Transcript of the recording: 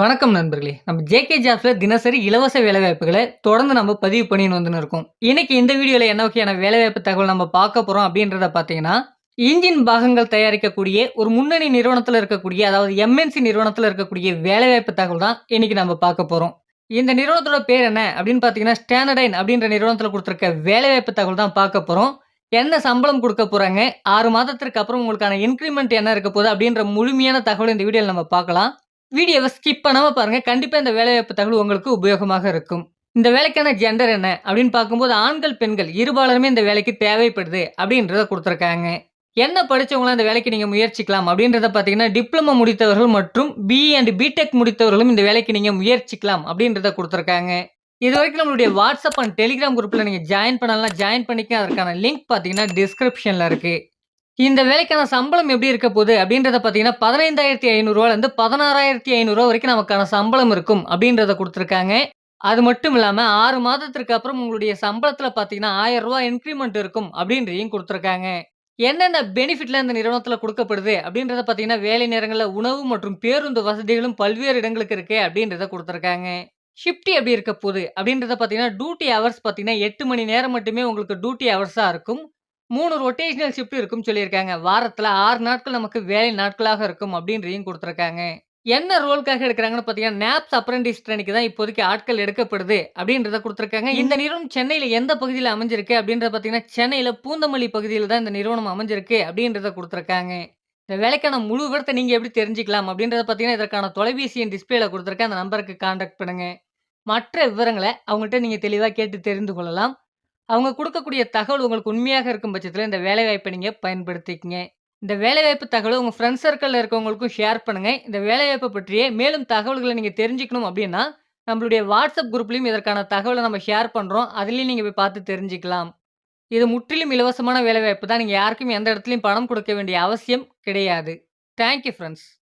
வணக்கம் நண்பர்களே. நம்ம ஜேகே ஜாப்ஸ்ல தினசரி இலவச வேலைவாய்ப்புகளை தொடர்ந்து நம்ம பதிவு பண்ணின்னு வந்துன்னு இருக்கோம். இன்னைக்கு இந்த வீடியோவில் என்ன வகையான வேலைவாய்ப்பு தகவல் நம்ம பார்க்க போகிறோம் அப்படின்றத பார்த்தீங்கன்னா இன்ஜின் பாகங்கள் தயாரிக்கக்கூடிய ஒரு முன்னணி நிறுவனத்தில் இருக்கக்கூடிய அதாவது எம்என்சி நிறுவனத்தில் இருக்கக்கூடிய வேலைவாய்ப்பு தகவல் தான் இன்னைக்கு நம்ம பார்க்க போகிறோம் இந்த நிறுவனத்தோட பேர் என்ன அப்படின்னு பார்த்தீங்கன்னா ஸ்டாண்டர்டைன் அப்படின்ற நிறுவனத்தில் கொடுத்துருக்க வேலைவாய்ப்பு தகவல் தான் பார்க்க போகிறோம் என்ன சம்பளம் கொடுக்க போகிறாங்க ஆறு மாதத்திற்கு அப்புறம் உங்களுக்கான இன்க்ரிமெண்ட் என்ன இருக்க போகுது அப்படின்ற முழுமையான தகவல் இந்த வீடியோவில் நம்ம பார்க்கலாம். வீடியோவை ஸ்கிப் பண்ணாமல் பாருங்கள் கண்டிப்பாக இந்த வேலைவாய்ப்பு தகவல் உங்களுக்கு உபயோகமாக இருக்கும். இந்த வேலைக்கான ஜெண்டர் என்ன அப்படின்னு பார்க்கும்போது ஆண்கள் பெண்கள் இருபாலருமே இந்த வேலைக்கு தேவைப்படுது அப்படின்றத கொடுத்துருக்காங்க. என்ன படித்தவங்களாம் இந்த வேலைக்கு நீங்கள் முயற்சிக்கலாம் அப்படின்றத பார்த்தீங்கன்னா டிப்ளமோ முடித்தவர்கள் மற்றும் பி அண்ட் பிடெக் முடித்தவர்களும் இந்த வேலைக்கு நீங்கள் முயற்சிக்கலாம் அப்படின்றத கொடுத்துருக்காங்க. இது வரைக்கும் நம்மளுடைய வாட்ஸ்அப் அண்ட் டெலிகிராம் குரூப்பில் நீங்கள் ஜாயின் பண்ணலாம். ஜாயின் பண்ணிக்க அதற்கான லிங்க் பார்த்தீங்கன்னா டிஸ்கிரிப்ஷனில் இருக்குது இந்த வேலைக்கான சம்பளம் எப்படி இருக்க போகுது அப்படின்றத பார்த்தீங்கன்னா பதினைந்தாயிரத்தி ஐநூறுரூவாலேருந்து பதினாறாயிரத்தி ஐநூறுரூவா வரைக்கும் நமக்கான சம்பளம் இருக்கும் அப்படின்றத கொடுத்துருக்காங்க. அது மட்டும் இல்லாமல் ஆறு மாதத்திற்கு அப்புறம் உங்களுடைய சம்பளத்தில் பார்த்தீங்கன்னா ஆயிரம் ரூபா இன்க்ரிமெண்ட் இருக்கும் அப்படின்றதையும் கொடுத்துருக்காங்க. என்னென்ன பெனிஃபிட்ல இந்த நிறுவனத்தில் கொடுக்கப்படுது அப்படின்றத பார்த்தீங்கன்னா வேலை நேரங்களில் உணவு மற்றும் பேருந்து வசதிகளும் பல்வேறு இடங்களுக்கு இருக்கு அப்படின்றத கொடுத்துருக்காங்க. ஷிஃப்ட் எப்படி இருக்க போகுது அப்படின்றத பார்த்தீங்கன்னா டியூட்டி ஹவர்ஸ் பார்த்தீங்கன்னா எட்டு மணி நேரம் மட்டுமே உங்களுக்கு டியூட்டி ஹவர்ஸாக இருக்கும். மூணு ரொட்டேஷனல் ஷிஃப்ட் இருக்கும்னு சொல்லியிருக்காங்க. வாரத்தில் ஆறு நாட்கள் நமக்கு வேலை நாட்களாக இருக்கும் அப்படின்றதையும் கொடுத்துருக்காங்க. என்ன ரோலுக்காக எடுக்கிறாங்கன்னு பார்த்தீங்கன்னா நேப்ஸ் அப்ரண்டிஸ் ட்ரெயினுக்கு தான் இப்போதைக்கு ஆட்கள் எடுக்கப்படுது அப்படின்றத கொடுத்துருக்காங்க. இந்த நிறுவனம் சென்னையில் எந்த பகுதியில் அமைஞ்சிருக்கு அப்படின்றத பார்த்தீங்கன்னா சென்னையில் பூந்தமல்லி பகுதியில் தான் இந்த நிறுவனம் அமைஞ்சிருக்கு அப்படின்றத கொடுத்துருக்காங்க. இந்த வேலைக்கான முழு விவரத்தை நீங்கள் எப்படி தெரிஞ்சுக்கலாம் அப்படின்றத பார்த்தீங்கன்னா இதற்கான தொலைபேசி எண் டிஸ்பிளேல கொடுத்துருக்கேன். அந்த நம்பருக்கு காண்டாக்ட் பண்ணுங்க. மற்ற விவரங்களை அவங்கள்ட்ட நீங்கள் தெளிவாக கேட்டு தெரிந்து கொள்ளலாம். அவங்க கொடுக்கக்கூடிய தகவல் உங்களுக்கு உண்மையாக இருக்கும் பட்சத்தில் இந்த வேலைவாய்ப்பை நீங்கள் பயன்படுத்திக்கங்க. இந்த வேலைவாய்ப்பு தகவலை உங்கள் ஃப்ரெண்ட்ஸ் சர்க்கிளில் இருக்கவங்களுக்கும் ஷேர் பண்ணுங்கள் இந்த வேலைவாய்ப்பை பற்றிய மேலும் தகவல்களை நீங்கள் தெரிஞ்சுக்கணும் அப்படின்னா நம்மளுடைய வாட்ஸ்அப் குரூப்லேயும் இதற்கான தகவலை நம்ம ஷேர் பண்ணுறோம் அதுலேயும் நீங்கள் போய் பார்த்து தெரிஞ்சுக்கலாம். இது முற்றிலும் இலவசமான வேலைவாய்ப்பு தான். நீங்கள் யாருக்கும் எந்த இடத்துலையும் பணம் கொடுக்க வேண்டிய அவசியம் கிடையாது. Thank you friends